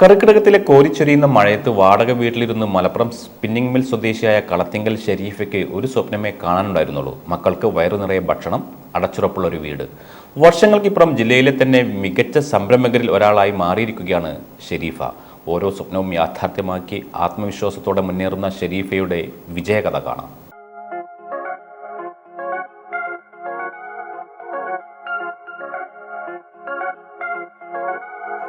കർക്കിടകത്തിലെ കോരിച്ചൊരിയുന്ന മഴയത്ത് വാടക വീട്ടിലിരുന്ന് മലപ്പുറം സ്പിന്നിംഗ് മിൽ സ്വദേശിയായ കളത്തിങ്കൽ ഷെരീഫയ്ക്ക് ഒരു സ്വപ്നമേ കാണാനുണ്ടായിരുന്നുള്ളൂ. മക്കൾക്ക് വയറു നിറയെ ഭക്ഷണം അടച്ചുറപ്പുള്ള ഒരു വീട്. വർഷങ്ങൾക്കിപ്പുറം ജില്ലയിലെ തന്നെ മികച്ച സംരംഭകരിൽ ഒരാളായി മാറിയിരിക്കുകയാണ് ഷെരീഫ. ഓരോ സ്വപ്നവും യാഥാർത്ഥ്യമാക്കി ആത്മവിശ്വാസത്തോടെ മുന്നേറുന്ന ഷെരീഫയുടെ വിജയകഥ കാണാം.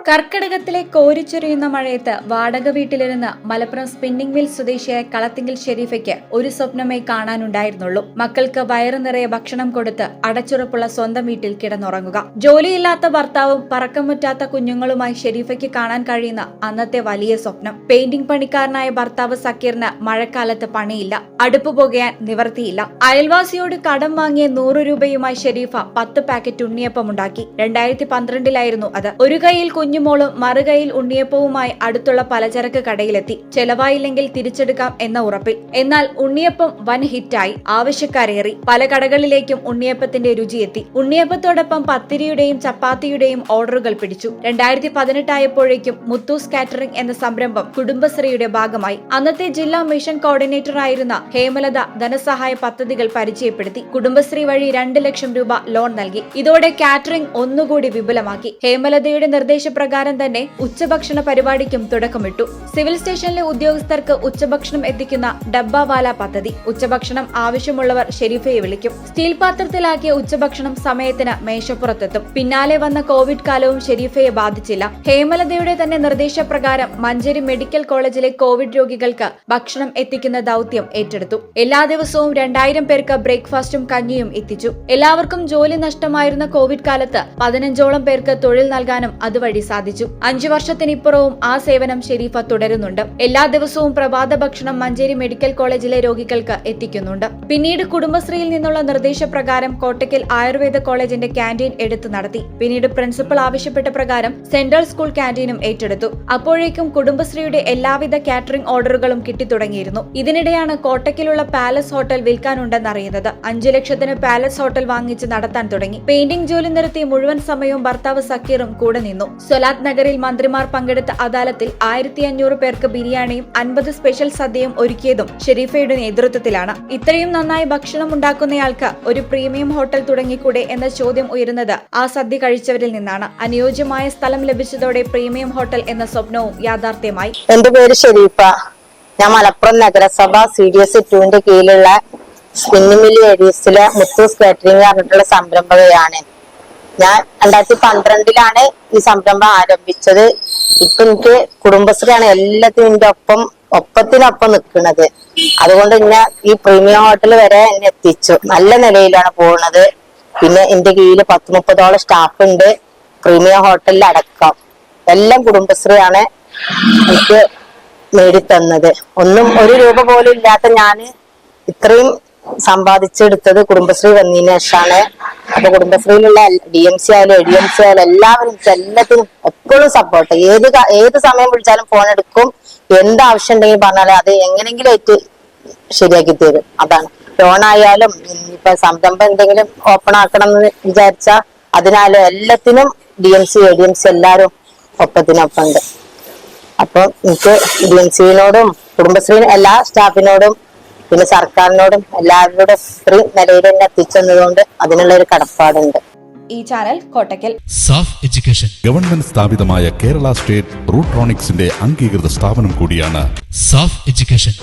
കർക്കിടകത്തിലെ കോരിച്ചൊരിയുന്ന മഴയത്ത് വാടക വീട്ടിലിരുന്ന് മലപ്പുറം സ്പിന്നിംഗ് മിൽ സ്വദേശിയായ കളത്തിങ്കിൽ ഷെരീഫയ്ക്ക് ഒരു സ്വപ്നമേ കാണാനുണ്ടായിരുന്നുള്ളൂ. മക്കൾക്ക് വയറു നിറയെ ഭക്ഷണം കൊടുത്ത് അടച്ചുറപ്പുള്ള സ്വന്തം വീട്ടിൽ കിടന്നുറങ്ങുക. ജോലിയില്ലാത്ത ഭർത്താവും പറക്കമുറ്റാത്ത കുഞ്ഞുങ്ങളുമായി ഷെരീഫയ്ക്ക് കാണാൻ കഴിയുന്ന അന്നത്തെ വലിയ സ്വപ്നം. പെയിന്റിംഗ് പണിക്കാരനായ ഭർത്താവ് സക്കീറിന് മഴക്കാലത്ത് പണിയില്ല. അടുപ്പ് പുകയാൻ നിവർത്തിയില്ല. അയൽവാസിയോട് കടം വാങ്ങിയ നൂറ് രൂപയുമായി ഷെരീഫ പത്ത് പാക്കറ്റ് ഉണ്ണിയപ്പം ഉണ്ടാക്കി രണ്ടായിരത്തി പന്ത്രണ്ടിലായിരുന്നു അത്. ഒരു കൈയിൽ കുഞ്ഞുമോളും മറുകൈയിൽ ഉണ്ണിയപ്പവുമായി അടുത്തുള്ള പലചരക്ക് കടയിലെത്തി. ചെലവായില്ലെങ്കിൽ തിരിച്ചെടുക്കാം എന്ന ഉറപ്പിൽ. എന്നാൽ ഉണ്ണിയപ്പം വൻ ഹിറ്റായി. ആവശ്യക്കാരേറി. പല കടകളിലേക്കും ഉണ്ണിയപ്പത്തിന്റെ രുചിയെത്തി ഉണ്ണിയപ്പത്തോടൊപ്പം പത്തിരിയുടെയും ചപ്പാത്തിയുടെയും ഓർഡറുകൾ പിടിച്ചു. രണ്ടായിരത്തി പതിനെട്ടായപ്പോഴേക്കും മുത്തൂസ് കാറ്ററിംഗ് എന്ന സംരംഭം കുടുംബശ്രീയുടെ ഭാഗമായി. അന്നത്തെ ജില്ലാ മിഷൻ കോർഡിനേറ്റർ ആയിരുന്ന ഹേമലത ധനസഹായ പദ്ധതികൾ പരിചയപ്പെടുത്തി. കുടുംബശ്രീ വഴി രണ്ട് ലക്ഷം രൂപ ലോൺ നൽകി. ഇതോടെ കാറ്ററിംഗ് ഒന്നുകൂടി വിപുലമാക്കി. ഹേമലതയുടെ നിർദ്ദേശപ്രകാരം തന്നെ ഉച്ചഭക്ഷണ പരിപാടിക്കും തുടക്കമിട്ടു. സിവിൽ സ്റ്റേഷനിലെ ഉദ്യോഗസ്ഥർക്ക് ഉച്ചഭക്ഷണം എത്തിക്കുന്ന ഡബ്ബാവാല പദ്ധതി. ഉച്ചഭക്ഷണം ആവശ്യമുള്ളവർ ഷെരീഫയെ വിളിക്കും. സ്റ്റീൽ പാത്രത്തിലാക്കിയ ഉച്ചഭക്ഷണം സമയത്തിന് മേശപ്പുറത്തെത്തും. പിന്നാലെ വന്ന കോവിഡ് കാലവും ഷെരീഫയെ ബാധിച്ചില്ല. ഹേമലതയുടെ തന്നെ നിർദ്ദേശപ്രകാരം മഞ്ചേരി മെഡിക്കൽ കോളേജിലെ കോവിഡ് രോഗികൾക്ക് ഭക്ഷണം എത്തിക്കുന്ന ദൗത്യം ഏറ്റെടുത്തു. എല്ലാ ദിവസവും രണ്ടായിരം പേർക്ക് ബ്രേക്ക്ഫാസ്റ്റും കഞ്ഞിയും എത്തിച്ചു. എല്ലാവർക്കും ജോലി നഷ്ടമായിരുന്ന കോവിഡ് കാലത്ത് പതിനഞ്ചോളം പേർക്ക് തൊഴിൽ നൽകാനും അതുവഴി സാധിച്ചു. അഞ്ചു വർഷത്തിനിപ്പുറവും ആ സേവനം ഷെരീഫ തുടരുന്നുണ്ട്. എല്ലാ ദിവസവും പ്രഭാത ഭക്ഷണം മഞ്ചേരി മെഡിക്കൽ കോളേജിലെ രോഗികൾക്ക് എത്തിക്കുന്നുണ്ട്. പിന്നീട് കുടുംബശ്രീയിൽ നിന്നുള്ള നിർദ്ദേശപ്രകാരം കോട്ടയ്ക്കൽ ആയുർവേദ കോളേജിന്റെ ക്യാന്റീൻ എടുത്തു നടത്തി. പിന്നീട് പ്രിൻസിപ്പൽ ആവശ്യപ്പെട്ട പ്രകാരം സെൻട്രൽ സ്കൂൾ ക്യാന്റീനും ഏറ്റെടുത്തു. അപ്പോഴേക്കും കുടുംബശ്രീയുടെ എല്ലാവിധ കാറ്ററിംഗ് ഓർഡറുകളും കിട്ടിത്തുടങ്ങിയിരുന്നു ഇതിനിടെയാണ് കോട്ടയ്ക്കിലുള്ള പാലസ് ഹോട്ടൽ വിൽക്കാനുണ്ടെന്നറിയുന്നത്. അഞ്ചു ലക്ഷത്തിന് പാലസ് ഹോട്ടൽ വാങ്ങിച്ച് നടത്താൻ തുടങ്ങി. പെയിന്റിംഗ് ജോലി നിർത്തി മുഴുവൻ സമയവും ഭർത്താവ് സക്കീറും കൂടെ നിന്നു. സ്വലാത്ത് നഗറിൽ മന്ത്രിമാർ പങ്കെടുത്ത അദാലത്തിൽ ആയിരത്തി അഞ്ഞൂറ് പേർക്ക് ബിരിയാണിയും അൻപത് സ്പെഷ്യൽ സദ്യയും ഒരുക്കിയതും ഷെരീഫയുടെ നേതൃത്വത്തിലാണ്. ഇത്രയും നന്നായി ഭക്ഷണം ഉണ്ടാക്കുന്നയാൾക്ക് ഒരു പ്രീമിയം ഹോട്ടൽ തുടങ്ങിക്കൂടെ എന്ന ചോദ്യം ഉയരുന്നത് ആ സദ്യ കഴിച്ചവരിൽ നിന്നാണ്. അനുയോജ്യമായ സ്ഥലം ലഭിച്ചതോടെ പ്രീമിയം ഹോട്ടൽ എന്ന സ്വപ്നവും യാഥാർത്ഥ്യമായി. എന്റെ പേര് ഷെരീഫ. ഞാൻ മലപ്പുറം നഗരസഭ സി ഡി എസ് ടുവിന്റെ കീഴിലുള്ള സ്പിന്നിമില്ലി ഏരിയസിലെ മുത്തൂസ് കാറ്ററിംഗ് പറഞ്ഞിട്ടുള്ള സംരംഭകയാണ്. ഞാൻ രണ്ടായിരത്തി പന്ത്രണ്ടിലാണ് ഈ സംരംഭം ആരംഭിച്ചത്. ഇപ്പൊ എനിക്ക് കുടുംബശ്രീയാണ് എല്ലാത്തിനും എന്റെ ഒപ്പം ഒപ്പത്തിനൊപ്പം നിൽക്കുന്നത് അതുകൊണ്ട് ഞാൻ ഈ പ്രീമിയം ഹോട്ടൽ വരെ എന്നെ എത്തിച്ചു. നല്ല നിലയിലാണ് പോകുന്നത് പിന്നെ എന്റെ കീഴിൽ പത്ത് മുപ്പതോളം സ്റ്റാഫ് ഉണ്ട് പ്രീമിയം ഹോട്ടലിൽ അടക്കം. എല്ലാം കുടുംബശ്രീയാണ് എനിക്ക് നേടിത്തന്നത്. ഒന്നും ഒരു രൂപ പോലും ഇല്ലാത്ത ഞാൻ ഇത്രയും സമ്പാദിച്ചെടുത്തത് കുടുംബശ്രീ വന്നതിന് ശേഷമാണ്. അപ്പൊ കുടുംബശ്രീയിലുള്ള ഡി എം സി ആയാലും എ ഡി എം സി ആയാലും എല്ലാവരും എല്ലാത്തിനും എപ്പോഴും സപ്പോർട്ട് ഏത് ഏത് സമയം വിളിച്ചാലും ഫോൺ എടുക്കും. എന്ത് ആവശ്യം ഉണ്ടെങ്കിൽ പറഞ്ഞാലും അത് എങ്ങനെങ്കിലും ഏറ്റ് ശരിയാക്കി തരും. അതാണ്. ലോൺ ആയാലും ഇപ്പൊ സംരംഭം എന്തെങ്കിലും ഓപ്പൺ ആക്കണം എന്ന് വിചാരിച്ചാ അതിനാലും എല്ലാത്തിനും D M C A D M C എല്ലാരും ഒപ്പത്തിനൊപ്പമുണ്ട്. അപ്പൊ എനിക്ക് ഡി എം സിനോടും കുടുംബശ്രീ എല്ലാ സ്റ്റാഫിനോടും പിന്നെ സർക്കാരിനോടും എല്ലാവരോടും ഇത്രയും നിലയിൽ തന്നെ എത്തിച്ചെന്നതുകൊണ്ട് അതിനുള്ള ഒരു കടപ്പാടുണ്ട്. ഈ channel Kottakkal. SAF education. Government സ്ഥാപിതമായ കേരള സ്റ്റേറ്റ് റൂട്രോണിക്സിന്റെ അംഗീകൃത സ്ഥാപനം കൂടിയാണ് SAFF education.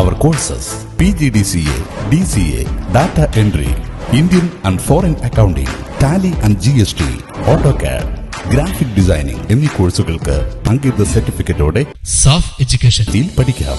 Our courses P G D C A D C A data entry Indian and foreign accounting Tally and G S T auto CAD graphic designing എന്നീ കോഴ്സുകൾക്ക് അംഗീകൃത സർട്ടിഫിക്കറ്റോടെ SAFF education. പഠിക്കാം.